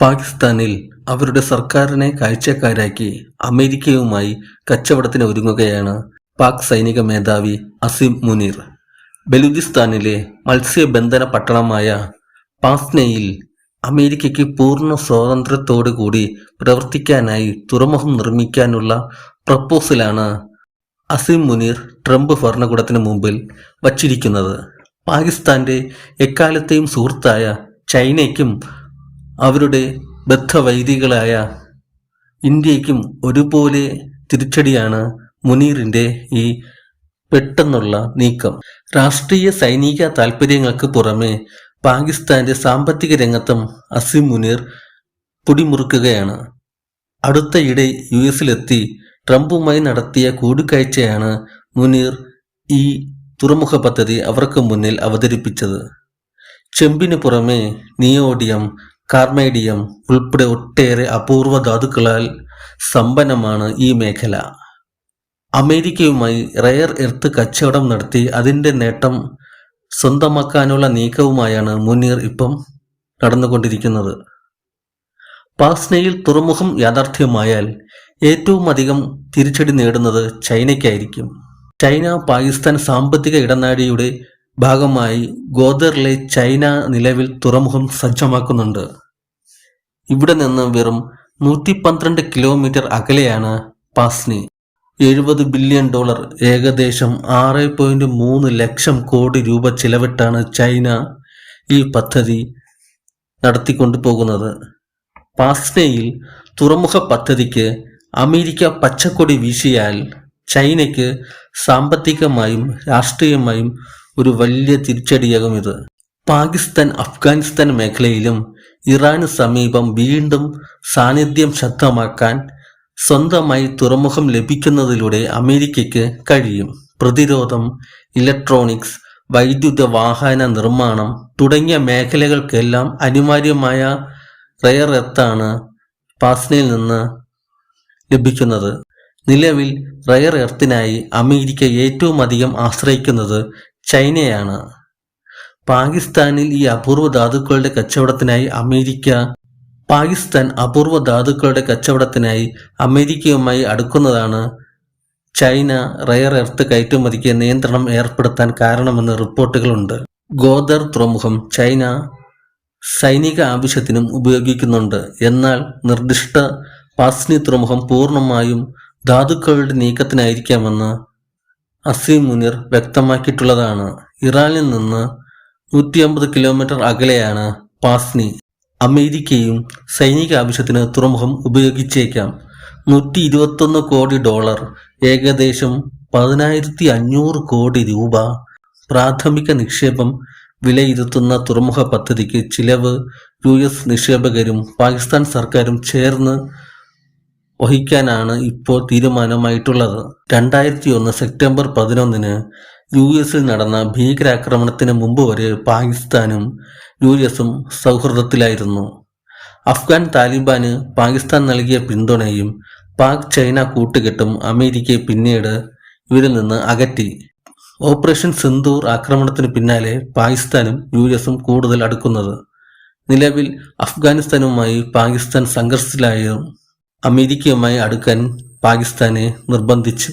പാകിസ്ഥാനിൽ അവരുടെ സർക്കാരിനെ കാഴ്ചക്കാരാക്കി അമേരിക്കയുമായി കച്ചവടത്തിന് ഒരുങ്ങുകയാണ് പാക് സൈനിക മേധാവി അസിം മുനീർ. ബലൂചിസ്ഥാനിലെ മത്സ്യബന്ധന പട്ടണമായ പാസ്നയിൽ അമേരിക്കയ്ക്ക് പൂർണ സ്വാതന്ത്ര്യത്തോടു കൂടി പ്രവർത്തിക്കാനായി തുറമുഖം നിർമ്മിക്കാനുള്ള പ്രപ്പോസലാണ് അസിം മുനീർ ട്രംപ് ഭരണകൂടത്തിന് മുമ്പിൽ വച്ചിരിക്കുന്നത്. പാകിസ്ഥാന്റെ എക്കാലത്തെയും സുഹൃത്തായ ചൈനയ്ക്കും അവരുടെ ബദ്ധവൈദികളായ ഇന്ത്യയ്ക്കും ഒരുപോലെ തിരിച്ചടിയാണ് മുനീറിന്റെ ഈ പെട്ടെന്നുള്ള നീക്കം. രാഷ്ട്രീയ സൈനിക താൽപ്പര്യങ്ങൾക്ക് പുറമെ പാകിസ്ഥാന്റെ സാമ്പത്തിക രംഗത്തും അസിം മുനീർ പുടിമുറുക്കുകയാണ്. അടുത്തയിടെ യു എസിലെത്തി ട്രംപുമായി നടത്തിയ കൂടിക്കാഴ്ചയാണ് മുനീർ ഈ തുറമുഖ പദ്ധതി അവർക്ക് മുന്നിൽ അവതരിപ്പിച്ചത്. ചെമ്പിന് പുറമെ നിയോഡിയം കാർമേഡിയം ഉൾപ്പെടെ ഒട്ടേറെ അപൂർവ ധാതുക്കളാൽ സമ്പന്നമാണ് ഈ മേഖല. അമേരിക്കയുമായി റയർ എർത്ത് കച്ചവടം നടത്തി അതിന്റെ നേട്ടം സ്വന്തമാക്കാനുള്ള നീക്കവുമായാണ് മുനീർ ഇപ്പം നടന്നുകൊണ്ടിരിക്കുന്നത്. പാസ്നയിൽ തുറമുഖം യാഥാർത്ഥ്യമായാൽ ഏറ്റവും അധികം തിരിച്ചടി നേടുന്നത് ചൈനയ്ക്കായിരിക്കും. ചൈന പാകിസ്ഥാൻ സാമ്പത്തിക ഇടനാഴിയുടെ ഭാഗമായി ഗോദറിലെ ചൈന നിലവിൽ തുറമുഖം സജ്ജമാക്കുന്നുണ്ട്. ഇവിടെ നിന്ന് വെറും നൂറ്റി പന്ത്രണ്ട് കിലോമീറ്റർ അകലെയാണ് പാസ്നി. എഴുപത് ബില്യൺ ഡോളർ ഏകദേശം ആറ് പോയിന്റ് മൂന്ന് ലക്ഷം കോടി രൂപ ചിലവിട്ടാണ് ചൈന ഈ പദ്ധതി നടത്തിക്കൊണ്ടു പോകുന്നത്. പാസ്നയിൽ തുറമുഖ പദ്ധതിക്ക് അമേരിക്ക പച്ചക്കൊടി വീശിയാൽ ചൈനയ്ക്ക് സാമ്പത്തികമായും രാഷ്ട്രീയമായും ഒരു വലിയ തിരിച്ചടിയാകും ഇത്. പാകിസ്ഥാൻ അഫ്ഗാനിസ്ഥാൻ മേഖലയിലും ഇറാന് സമീപം വീണ്ടും സാന്നിധ്യം ശക്തമാക്കാൻ സ്വന്തമായി തുറമുഖം ലഭിക്കുന്നതിലൂടെ അമേരിക്കയ്ക്ക് കഴിയും. പ്രതിരോധം ഇലക്ട്രോണിക്സ് വൈദ്യുത വാഹന നിർമ്മാണം തുടങ്ങിയ മേഖലകൾക്കെല്ലാം അനിവാര്യമായ റയർ എർത്താണ് പാസ്നയിൽ നിന്ന് ലഭിക്കുന്നത്. നിലവിൽ റയർ എർത്തിനായി അമേരിക്ക ഏറ്റവും അധികം ആശ്രയിക്കുന്നത് ചൈനയാണ്. പാകിസ്ഥാനിൽ ഈ അപൂർവ ധാതുക്കളുടെ കച്ചവടത്തിനായി അമേരിക്ക പാകിസ്ഥാൻ അപൂർവ ധാതുക്കളുടെ കച്ചവടത്തിനായി അമേരിക്കയുമായി അടുക്കുന്നതാണ് ചൈന റയർ എർത്ത് കയറ്റുമതിക്ക് നിയന്ത്രണം ഏർപ്പെടുത്താൻ കാരണമെന്ന് റിപ്പോർട്ടുകളുണ്ട്. ഗോദർ തുറമുഖം ചൈന സൈനിക ആവശ്യത്തിനും ഉപയോഗിക്കുന്നുണ്ട്. എന്നാൽ നിർദ്ദിഷ്ട പാസ്നി തുറമുഖം പൂർണമായും ധാതുക്കളുടെ നീക്കത്തിനായിരിക്കാമെന്ന് അസീം മുനീർ വ്യക്തമാക്കിയിട്ടുള്ളതാണ്. ഇറാനിൽ നിന്ന് നൂറ്റി അമ്പത് കിലോമീറ്റർ അകലെയാണ് പാസ്നി. അമേരിക്കയും സൈനിക ആവശ്യത്തിന് തുറമുഖം ഉപയോഗിച്ചേക്കാം. നൂറ്റി ഇരുപത്തൊന്ന് കോടി ഡോളർ ഏകദേശം പതിനായിരത്തി അഞ്ഞൂറ് കോടി രൂപ പ്രാഥമിക നിക്ഷേപം വിലയിരുത്തുന്ന തുറമുഖ പദ്ധതിക്ക് ചിലവ് യു എസ് നിക്ഷേപകരും പാകിസ്ഥാൻ സർക്കാരും ചേർന്ന് വഹിക്കാനാണ് ഇപ്പോൾ തീരുമാനമായിട്ടുള്ളത്. രണ്ടായിരത്തി ഒന്ന് സെപ്റ്റംബർ പതിനൊന്നിന് യു എസിൽ നടന്ന ഭീകരാക്രമണത്തിന് മുമ്പ് വരെ പാകിസ്ഥാനും യു എസും സൗഹൃദത്തിലായിരുന്നു. അഫ്ഗാൻ താലിബാന് പാകിസ്ഥാൻ നൽകിയ പിന്തുണയും പാക് ചൈന കൂട്ടുകെട്ടും അമേരിക്കയെ പിന്നീട് ഇവരിൽ നിന്ന് അകറ്റി. ഓപ്പറേഷൻ സിന്ദൂർ ആക്രമണത്തിന് പിന്നാലെ പാകിസ്ഥാനും യു എസും കൂടുതൽ അടുക്കുന്നത്. നിലവിൽ അഫ്ഗാനിസ്ഥാനുമായി പാകിസ്ഥാൻ സംഘർഷത്തിലായും അമേരിക്കയുമായി അടുക്കാൻ പാകിസ്ഥാനെ നിർബന്ധിച്ചു.